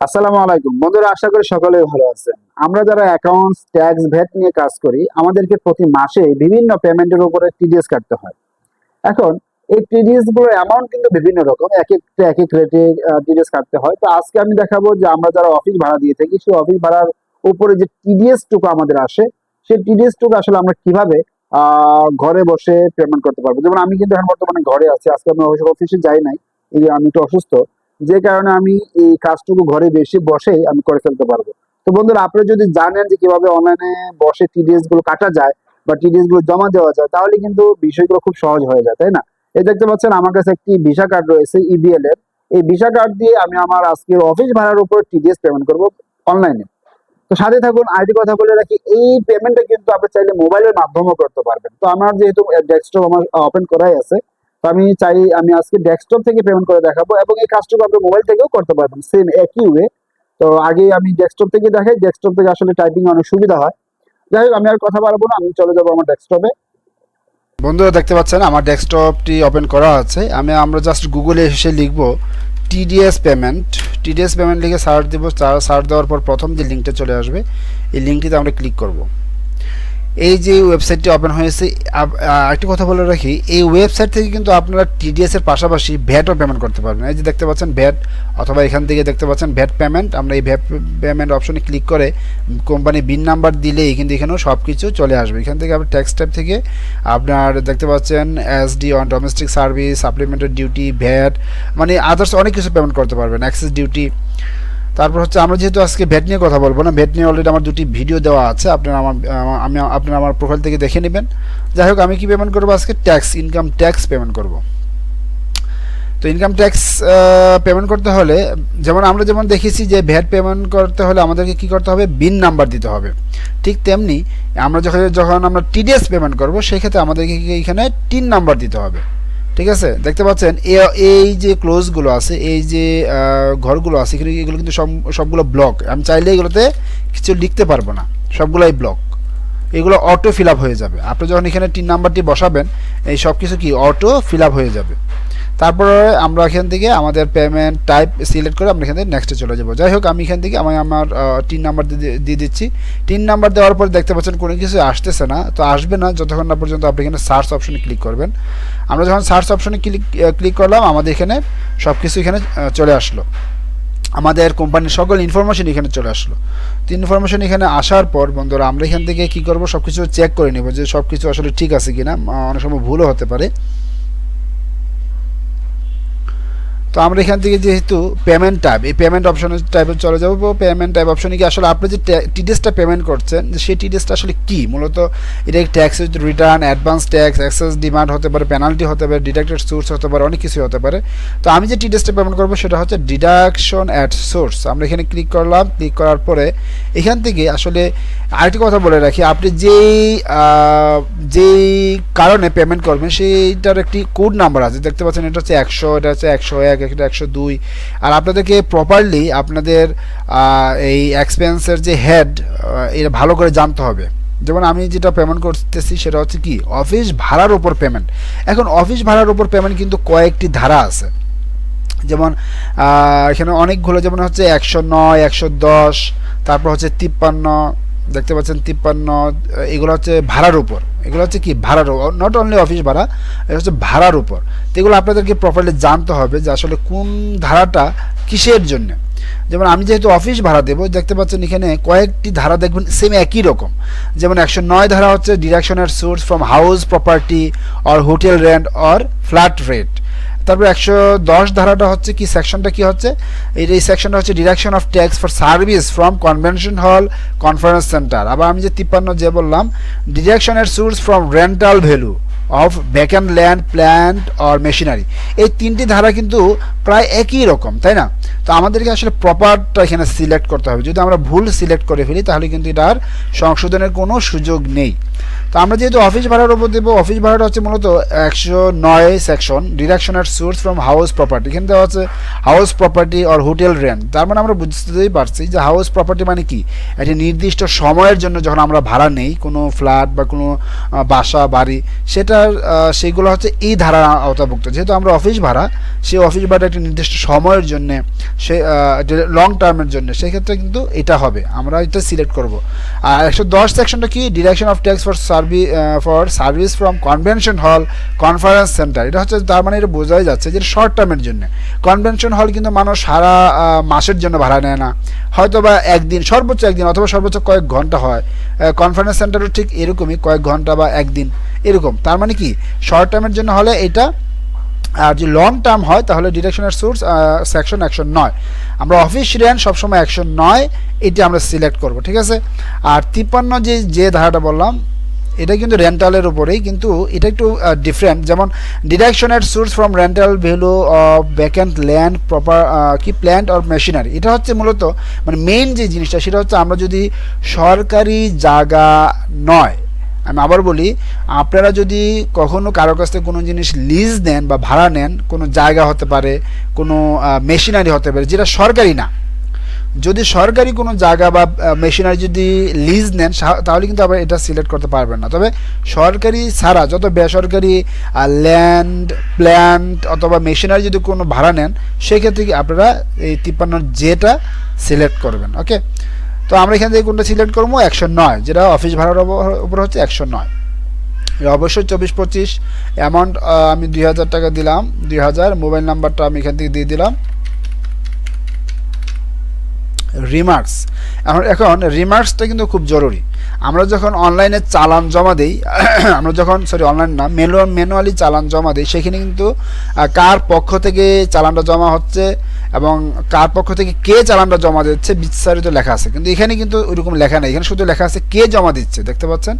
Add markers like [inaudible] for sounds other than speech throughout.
আসসালামু আলাইকুম। বন্ধুরা, আশা করি সকলে ভালো আছেন। আমরা যারা অ্যাকাউন্টস ট্যাক্স ভ্যাট নিয়ে কাজ করি, আমাদেরকে প্রতি মাসে বিভিন্ন পেমেন্টের উপরে টিডিএস কাটতে হয়। এখন, এই টিডিএসগুলোর অ্যামাউন্ট কিন্তু বিভিন্ন রকম, এক একটা, এক এক রেটে টিডিএস কাটতে হয়। তো আজকে আমি দেখাবো যে আমরা যারা অফিস ভাড়া দিয়ে থাকি, সেই অফিস ভাড়ার উপরে যে টিডিএস টুকু আমাদের আসে, সেই টিডিএস টুকু আসলে আমরা কীভাবে ঘরে বসে পেমেন্ট করতে পারব? যেমন আমি কিন্তু এখন বর্তমানে ঘরে আছি। আজকে আমি অফিসে যাই নাই, এই আমি একটু অসুস্থ যে কারণে আমি এই কাজটুকু ঘরে বেশি বসেই আমি করে ফেলতে পারব। তো বন্ধুরা আপনি যদি জানেন যে কীভাবে অনলাইনে বসে টিডিএসগুলো কাটা যায় বা টিডিএসগুলো জমা দেওয়া যায়, তাহলে কিন্তু বিষয়গুলো খুব সহজ হয়ে যায়, তাই না? এই দেখতে পাচ্ছেন, আমার কাছে একটি ভিসা কার্ড রয়েছে ইবিএল এর। এই ভিসা কার্ড দিয়ে আমি আমার আজকে অফিস ভাড়ার উপর টিডিএস পেমেন্ট করব অনলাইনে তো সাথে থাকুন আইডি কথা বলে রাখি, এই পেমেন্টটা কিন্তু আপনি চাইলে মোবাইলের মাধ্যমেও করতে পারবেন। তো আমার যেহেতু ডেস্কটপ আমার ওপেন করাই আছে তো আমি চাই, আমি আজকে ডেস্কটপ থেকে পেমেন্ট করে দেখাবো এবং এই কাজটুকু আপনি মোবাইল থেকেও করতে পারবেন সেম একই ওয়ে তো আগে আমি ডেস্কটপ থেকে দেখাই ডেস্কটপ থেকে আসলে টাইপিং অনেক সুবিধা হয়। যাই হোক, আমি আর কথা বাড়াবো না, আমি চলে যাব আমার ডেস্কটপে বন্ধুরা, দেখতে পাচ্ছেন, আমার ডেস্কটপটি ওপেন করা আছে। আমি, আমরা জাস্ট গুগলে এসে লিখব টিডিএস পেমেন্ট টিডিএস পেমেন্ট লিখে সার্চ দেবো সার্চ দেওয়ার পর প্রথম যে লিঙ্কটা চলে আসবে, এই লিঙ্কটিতে আমরা ক্লিক করব। এই যে ওয়েবসাইটটি ওপেন হয়েছে একটি কথা বলে রাখি, এই ওয়েবসাইট থেকে কিন্তু আপনারা টিডিএস এর পাশাপাশি ভ্যাটও পেমেন্ট করতে পারবেন। এই যে দেখতে পাচ্ছেন ভ্যাট অথবা এখান থেকে দেখতে পাচ্ছেন ভ্যাট পেমেন্ট আমরা এই ভ্যাট পেমেন্ট অপশনে ক্লিক করে কোম্পানি বিন নাম্বার দিলেই কিন্তু এখানেও সব কিছু চলে আসবে। এখান থেকে আপনি ট্যাক্স টাইপ থেকে আপনার দেখতে পাচ্ছেন SD on domestic service supplementary duty VAT মানে আদার্স অনেক কিছু পেমেন্ট করতে পারবেন। অ্যাক্সেস ডিউটি তারপর হচ্ছে আমরা যেহেতু আজকে ভ্যাট নিয়ে কথা বলব না ভ্যাট নিয়ে অলরেডি আমার দুটি ভিডিও দেওয়া আছে, আপনারা আমার আমি, আপনারা আমার প্রোফাইল থেকে দেখে নেবেন। যাই হোক, আমি কি পেমেন্ট করব আজকে? ট্যাক্স ইনকাম ট্যাক্স পেমেন্ট করব। তো ইনকাম ট্যাক্স পেমেন্ট করতে হলে, যেমন আমরা যেমন দেখেছি যে ভ্যাট পেমেন্ট করতে হলে আমাদেরকে কি করতে হবে? বিন নাম্বার দিতে হবে। ঠিক তেমনি আমরা যখন যখন আমরা টিডিএস পেমেন্ট করব সেই ক্ষেত্রে আমাদেরকে এখানে টিন নাম্বার দিতে হবে। ঠিক আছে? দেখতে পাচ্ছেন এই যে ক্লোজগুলো আছে, এই যে ঘরগুলো আছে, এখানে এগুলো কিন্তু সব, সবগুলো ব্লক আমি চাইলে এগুলোতে কিছু লিখতে পারব না। সবগুলোই ব্লক এগুলো অটো ফিল হয়ে যাবে। আপনি যখন এখানে টিন নাম্বারটি বসাবেন, এই সব কিছু কি অটো ফিল হয়ে যাবে। তারপরে আমরা এখান থেকে আমাদের পেমেন্ট টাইপ সিলেক্ট করে আমরা এখান থেকে নেক্সটে চলে যাব। যাই হোক, আমি এখান থেকে আমি আমার টিন নাম্বার দিয়ে দিচ্ছি। টিন নাম্বার দেওয়ার পর দেখতে পাচ্ছেন কোনো কিছু আসতেছে না, তো আসবে না। যতক্ষণ না পর্যন্ত আপনি এখানে সার্চ অপশনে ক্লিক করবেন। আমরা যখন সার্চ অপশনে ক্লিক ক্লিক করলাম, আমাদের এখানে সব কিছু এখানে চলে আসলো। আমাদের কোম্পানির সকল ইনফরমেশন এখানে চলে আসলো। তো ইনফরমেশন এখানে আসার পর, বন্ধুরা, আমরা এখান থেকে কি করব? সব কিছু চেক করে নেব যে সব কিছু আসলে ঠিক আছে কিনা। অনেক সময় ভুলও হতে পারে। তো আমরা এখান থেকে যেহেতু পেমেন্ট টাইপ এই পেমেন্ট অপশনে টাইপে চলে যাব পেমেন্ট টাইপ অপশনে কি আসলে আপনি যে টিডিএসটা পেমেন্ট করছেন সেই টিডিএসটা আসলে কি? মূলত এটা tax return advance tax excess demand হতে পারে পেনাল্টি হতে পারে ডিডাক্টেড সোর্স হতে পারে, অনেক কিছু হতে পারে। তো আমি যে টিডিএসটা পেমেন্ট করব সেটা হচ্ছে ডিডাকশন অ্যাট সোর্স আমরা এখানে ক্লিক করলাম ক্লিক করার পরে এখান থেকে আসলে আরেকটি কথা বলে রাখি, আপনি যেই যেই কারণে পেমেন্ট করবেন, সেইটার একটি কোড নাম্বার আছে, দেখতে পাচ্ছেন, এটা হচ্ছে একশো, এটা হচ্ছে একশো এক এটা একশো দুই। আর আপনাদেরকে প্রপারলি আপনাদের এই এক্সপেন্সের যে হেড এটা ভালো করে জানতে হবে। যেমন আমি যেটা পেমেন্ট করতেছি সেটা হচ্ছে কি অফিস ভাড়ার উপর পেমেন্ট এখন অফিস ভাড়ার উপর পেমেন্ট কিন্তু কয়েকটি ধারা আছে। যেমন এখানে অনেকগুলো, যেমন হচ্ছে একশো নয়, একশো দশ, তারপর হচ্ছে তিপ্পান্ন, দেখতে পাচ্ছেন তিপ্পান্ন, এগুলো হচ্ছে ভাড়ার উপর। এগুলো হচ্ছে কি ভাড়ার নট অনলি অফিস ভাড়া এটা হচ্ছে ভাড়ার উপর। তো এগুলো আপনাদেরকে প্রপারলি জানতে হবে যে আসলে কোন ধারাটা কিসের জন্য। যেমন আমি যেহেতু অফিস ভাড়া দেবো, দেখতে পাচ্ছেন এখানে কয়েকটি ধারা দেখবেন সেম একই রকম। যেমন একশো নয় ধারা হচ্ছে ডিরেকশনের source from house property or hotel rent or flat rate তারপর একশো দশ ধারাটা হচ্ছে কি সেকশনটা কি হচ্ছে? এই এই সেকশনটা হচ্ছে deduction of tax for service from convention hall conference centre আবার আমি যে তিপ্পান্ন যে বললাম ডিরেকশনের source from rental value of vacant land plant or machinery এই তিনটি ধারা কিন্তু প্রায় একই রকম, তাই না? তো আমাদেরকে আসলে প্রপারটা এখানে সিলেক্ট করতে হবে। যদি আমরা ভুল সিলেক্ট করে ফেলি, তাহলে কিন্তু এটার সংশোধনের কোনো সুযোগ নেই। তো আমরা যেহেতু অফিস ভাড়ার উপর দেবো অফিস ভাড়াটা হচ্ছে মূলত একশো নয় section deduction at source from house property এখানে দেওয়া হচ্ছে house property or hotel rent তার মানে আমরা বুঝতেই পারছি যে হাউস প্রপার্টি মানে কি? একটি নির্দিষ্ট সময়ের জন্য যখন আমরা ভাড়া নেই কোনো ফ্ল্যাট বা কোনো বাসা বাড়ি আহ, সেগুলো হচ্ছে এই ধারা আওতাভুক্ত। যেহেতু আমরা অফিস ভাড়া সেই অফিস ভাড়া একটি নির্দিষ্ট সময়ের জন্যে সে লং টার্মের জন্য সেক্ষেত্রে কিন্তু এটা হবে। আমরা এটা সিলেক্ট করব। আর একশো দশ সেকশনটা কি? Deduction of tax for service for service from convention hall conference centre এটা হচ্ছে তার মানে এটা বোঝাই যাচ্ছে যে শর্ট টার্মের জন্য। কনভেনশন হল কিন্তু মানুষ সারা মাসের জন্য ভাড়া নেয় না। হয়তো বা একদিন, সর্বোচ্চ একদিন অথবা সর্বোচ্চ কয়েক ঘণ্টা হয়। কনফারেন্স সেন্টারও ঠিক এরকমই, কয়েক ঘণ্টা বা একদিন এরকম। তার মানে কি? শর্ট টার্মের জন্য হলে এটা, আর যদি লং টার্ম হয়, তাহলে ডিরেকশনের সোর্স সেকশন একশো নয়। আমরা অফিস রেন্ট সবসময় একশো নয়, এটি আমরা সিলেক্ট করব, ঠিক আছে? আর তিপ্পান্ন যে যে ধারাটা বললাম এটা কিন্তু রেন্টালের উপরেই, কিন্তু এটা একটু ডিফারেন্ট যেমন ডিরেকশনের source from rental value of vacant land proper কি প্ল্যান্ট অর মেশিনারি এটা হচ্ছে মূলত মানে মেইন যে জিনিসটা, সেটা হচ্ছে আমরা যদি সরকারি জায়গা নয়, আমি আবার বলি, আপনারা যদি কখনো কারও কাছ থেকে কোনো জিনিস লিজ নেন বা ভাড়া নেন, কোনো জায়গা হতে পারে, কোনো মেশিনারি হতে পারে, যেটা সরকারি না যদি সরকারি কোনো জায়গা বা মেশিনারি যদি লিজ নেন তাহলে কিন্তু আবার এটা সিলেক্ট করতে পারবেন না। তবে সরকারি ছাড়া যত বেসরকারি ল্যান্ড প্ল্যান্ট অথবা মেশিনারি যদি কোনো ভাড়া নেন, সেক্ষেত্রে কি আপনারা এই তিপ্পান্ন জেটা সিলেক্ট করবেন ওকে তো আমরা এখান থেকে কোনটা সিলেক্ট করব? একশো নয়, যেটা অফিস ভাড়ার উপর হচ্ছে একশো নয়। অবশ্যই চব্বিশ পঁচিশ অ্যামাউন্ট আমি দুই হাজার টাকা দিলাম, দুই হাজার মোবাইল নাম্বারটা আমি এখান থেকে দিয়ে দিলাম। রিমার্কস এখন এখন রিমার্কসটা কিন্তু খুব জরুরি। আমরা যখন অনলাইনে চালান জমা দিই, [coughs] আমরা যখন সরি অনলাইন না ম্যানুয়ালি চালান জমা দিই, সেখানে কিন্তু কার পক্ষ থেকে চালানটা জমা হচ্ছে এবং কার পক্ষ থেকে কে চালানটা জমা দিচ্ছে বিস্তারিত লেখা আছে। কিন্তু এখানে কিন্তু ওইরকম লেখা নেই। এখানে শুধু লেখা আছে কে জমা দিচ্ছে, দেখতে পাচ্ছেন?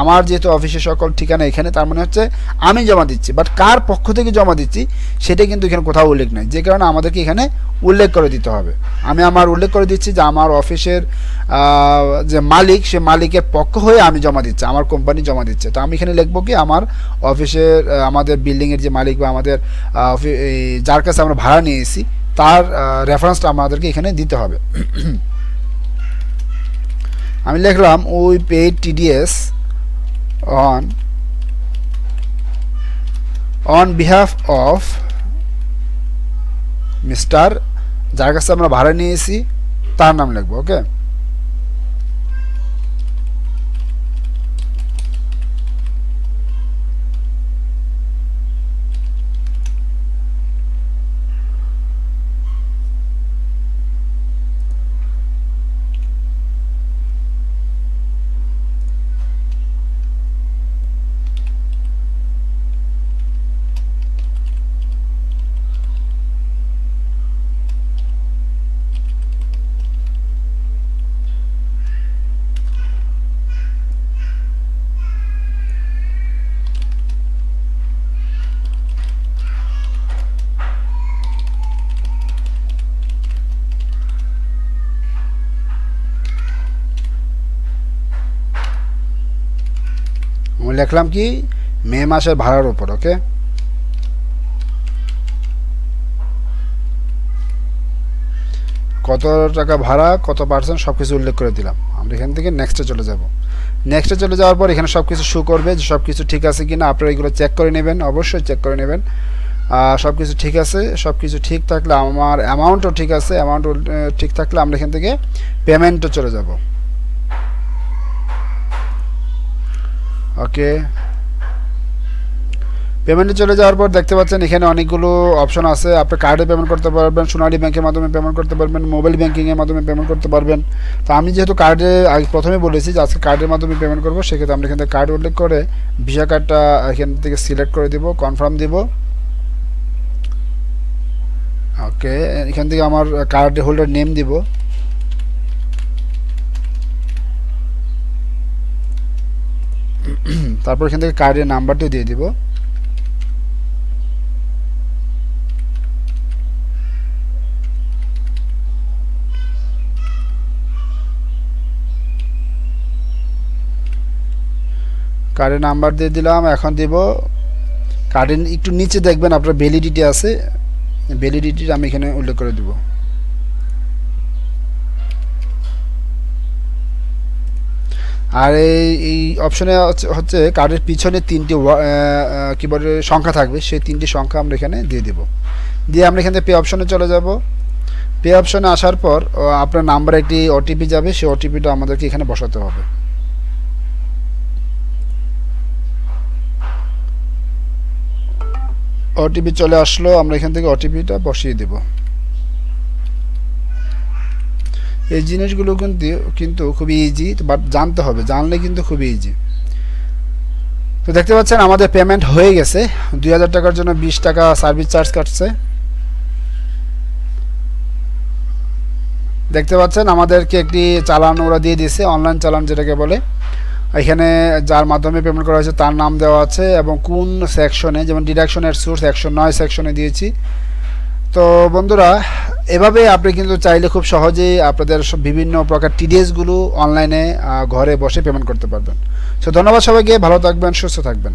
আমার যেহেতু অফিসের সকল ঠিকানা এখানে, তার মানে হচ্ছে আমি জমা দিচ্ছি। বাট কার পক্ষ থেকে জমা দিচ্ছি, সেটা কিন্তু এখানে কোথাও উল্লেখ নেই। যে কারণে আমাদেরকে এখানে উল্লেখ করে দিতে হবে। আমি আমার উল্লেখ করে দিচ্ছি যে আমার অফিসের যে মালিক, সে মালিকের পক্ষ হয়ে আমি জমা দিচ্ছি, আমার কোম্পানি জমা দিচ্ছে। তো আমি এখানে লিখব কি, আমার অফিসের আমাদের বিল্ডিংয়ের যে মালিক বা আমাদের যার কাছে আমরা ভাড়া নিয়েছি তার রেফারেন্সটা আমাদেরকে এখানে দিতে হবে। আমি লিখলাম we paid TDS on on behalf of mister যার কাছে আমরা ভাড়া নিয়েছি, তার নাম লিখব ওকে লিখলাম কি? মে মাসের ভাড়ার উপর, ওকে? কত টাকা ভাড়া, কত পার্সেন্ট সব কিছু উল্লেখ করে দিলাম। আমরা এখান থেকে নেক্সটে চলে যাব। নেক্সটে চলে যাওয়ার পর এখানে সব কিছু শু করবে যে সব কিছু ঠিক আছে কি না আপনারা এগুলো চেক করে নেবেন, অবশ্যই চেক করে নেবেন। সব কিছু ঠিক আছে সব কিছু ঠিক থাকলে আমার অ্যামাউন্টও ঠিক আছে অ্যামাউন্টও ঠিক থাকলে আমরা এখান থেকে পেমেন্টও চলে যাব। ওকে পেমেন্টে চলে যাওয়ার পর দেখতে পাচ্ছেন এখানে অনেকগুলো অপশন আছে। আপনি কার্ডে পেমেন্ট করতে পারবেন, সোনালী ব্যাংকের মাধ্যমে পেমেন্ট করতে পারবেন মোবাইল ব্যাংকিংয়ের মাধ্যমে পেমেন্ট করতে পারবেন। তো আমি যেহেতু কার্ডে প্রথমে বলেছি যে আজকে কার্ডের মাধ্যমে পেমেন্ট করব, সেক্ষেত্রে আমরা এখান থেকে কার্ড উল্লেখ করে ভিসা কার্ডটা এখান থেকে সিলেক্ট করে দিব কনফার্ম দিব। ওকে এখান থেকে আমার কার্ড হোল্ডার নেম দিব। তারপর এখান থেকে কার্ডের নাম্বারটা দিয়ে দিব। কার্ডের নাম্বার দিয়ে দিলাম, এখন দিব। কার্ডের একটু নিচে দেখবেন আপনার ভ্যালিডিটি আছে। ভ্যালিডিটি আমি এখানে উল্লেখ করে দিব। আর এই এই অপশনে হচ্ছে- কার্ডের পিছনে তিনটি আহ, বলে সংখ্যা থাকবে। সেই তিনটি সংখ্যা আমরা এখানে দিয়ে দিব। দিয়ে আমরা এখান থেকে পে অপশনে চলে যাব। পে অপশনে আসার পর আপনার নাম্বারে একটি ওটিপি যাবে। সেই ওটিপিটা আমাদেরকে এখানে বসাতে হবে। ওটিপি চলে আসলো। আমরা এখান থেকে ওটিপিটা বসিয়ে দেব। এই জিনিসগুলো কিন্তু কিন্তু খুবই ইজি বাট জানতে হবে, জানলে কিন্তু খুবই ইজি তো দেখতে পাচ্ছেন, আমাদের পেমেন্ট হয়ে গেছে। দুই হাজার টাকার জন্য বিশ টাকা সার্ভিস চার্জ কাটছে। দেখতে পাচ্ছেন, আমাদেরকে একটি চালান ওরা দিয়ে দিয়েছে অনলাইন চালান যেটাকে বলে। এখানে যার মাধ্যমে পেমেন্ট করা হয়েছে, তার নাম দেওয়া আছে এবং কোন সেকশনে যেমন ডিডাকশনের সোর্স একশো নয় সেকশনে দিয়েছি। তো বন্ধুরা এভাবে আপনি কিন্তু চাইলে খুব সহজে আপনাদের সব বিভিন্ন প্রকার টিডিএসগুলো অনলাইনে ঘরে বসে পেমেন্ট করতে পারবেন। সো ধন্যবাদ সবাইকে, ভালো থাকবেন, সুস্থ থাকবেন।